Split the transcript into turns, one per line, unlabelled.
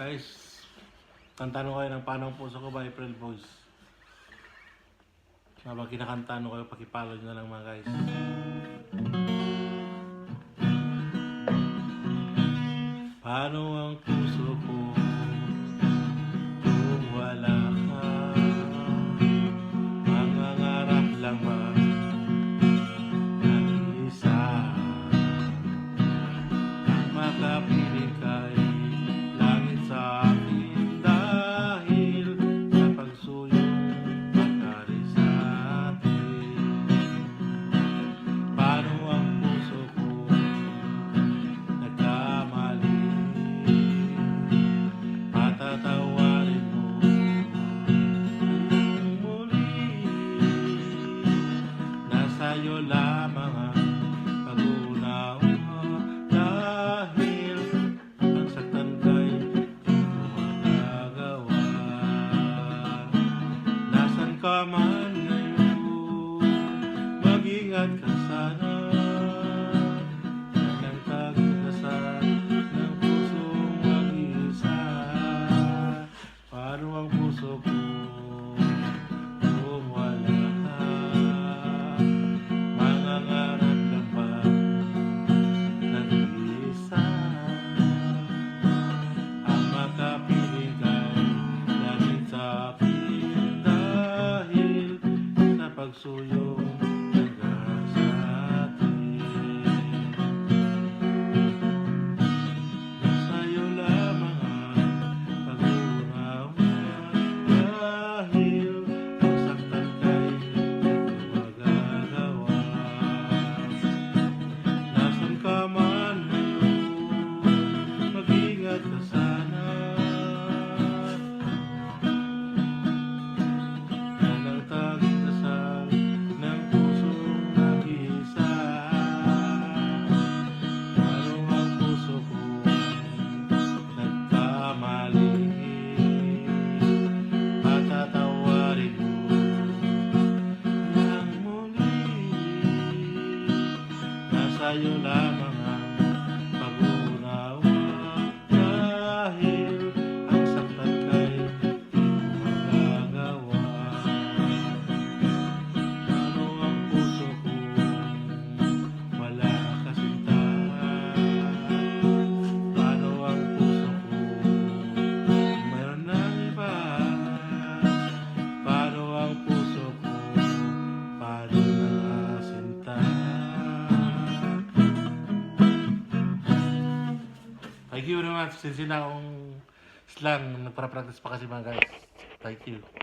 Guys, kanta kayo ng Paano ang Puso Ko by April Boys. Habang kinakanta nyo kayo, pakipalo nyo na lang mga guys. Paano ang puso ko kung wala ka? Mangangarap lang ba ng isa? Makapiling kayo sana Sayonara. you naman, since yun na akong slang. Nagpara-practice pa kasi mga guys. Thank you.